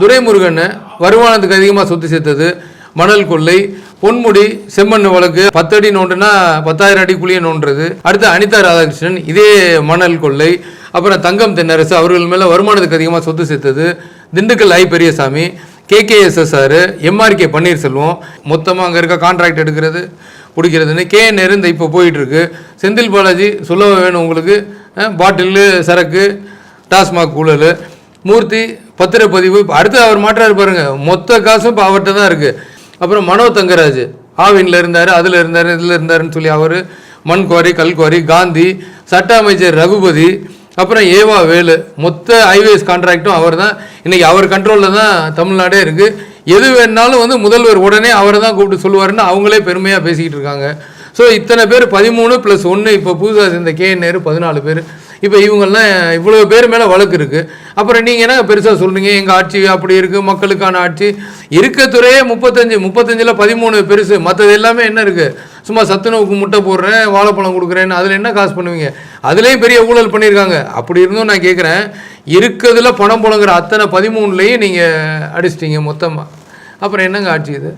துரைமுருகன் வருமானத்துக்கு அதிகமாக சொத்து சேர்த்தது. மணல் கொள்ளை பொன்முடி செம்மண் வழக்கு பத்தடி நோண்டுனா பத்தாயிரம் அடி குழியை நோண்டுறது. அடுத்து அனிதா ராதாகிருஷ்ணன் இதே மணல் கொள்ளை. அப்புறம் தங்கம் தென்னரசு அவர்கள் மேலே வருமானத்துக்கு அதிகமாக சொத்து சேர்த்தது. Dindigul I Periyasamy KKSSR MRK Panneerselvam மொத்தமாக அங்கே இருக்க கான்ட்ராக்ட் எடுக்கிறது பிடிக்கிறதுன்னு கே நேரு இந்த இப்போ போயிட்டுருக்கு. செந்தில் பாலாஜி சொல்ல வேணும் உங்களுக்கு? பாட்டிலு சரக்கு டாஸ்மாக் ஊழல். மூர்த்தி பத்திரப்பதிவு அடுத்து அவர் மாற்றாரு பாருங்க. மொத்த காசும் இப்போ அவர்கிட்ட தான் இருக்குது அப்புறம் மனோ தங்கராஜ் ஆவின்ல இருந்தார் அதில் இருந்தார் இதில் இருந்தாருன்னு சொல்லி அவர் மண் குவாரி கல் குவாரி காந்தி சட்ட அமைச்சர் ரகுபதி அப்புறம் ஏவா வேலு மொத்த ஹைவேஸ் கான்ட்ராக்டும் அவர் தான். இன்னைக்கு அவர் கண்ட்ரோலில் தான் தமிழ்நாடே இருக்குது எது வேணாலும் வந்து முதல்வர் உடனே அவரை தான் கூப்பிட்டு சொல்லுவாருன்னு அவங்களே பெருமையாக பேசிக்கிட்டு இருக்காங்க. ஸோ இத்தனை பேர் பதிமூணு ப்ளஸ் ஒன்று இப்போ புதுசாக சேர்ந்த கே நேரு பதினாலு பேர். இப்போ இவங்கெல்லாம் இவ்வளோ பேர் மேலே வழக்கு இருக்குது அப்புறம் நீங்கள் என்ன பெருசாக சொல்கிறீங்க எங்கள் ஆட்சி அப்படி இருக்குது மக்களுக்கான ஆட்சி. இருக்க துறையே முப்பத்தஞ்சு முப்பத்தஞ்சில் பதிமூணு பெருசு. மற்றது எல்லாமே என்ன இருக்குது சும்மா சத்துணவுக்கு முட்டை போடுறேன் வாழைப்பழம் கொடுக்குறேன்னு. அதில் என்ன காசு பண்ணுவீங்க? அதுலேயும் பெரிய ஊழல் பண்ணியிருக்காங்க. அப்படி இருந்தும் நான் கேட்குறேன் இருக்கிறதுல பணம் புழங்குற அத்தனை பதிமூணுலேயும் நீங்கள் அடிச்சிட்டீங்க மொத்தமாக அப்புறம் என்னங்க ஆட்சி இது?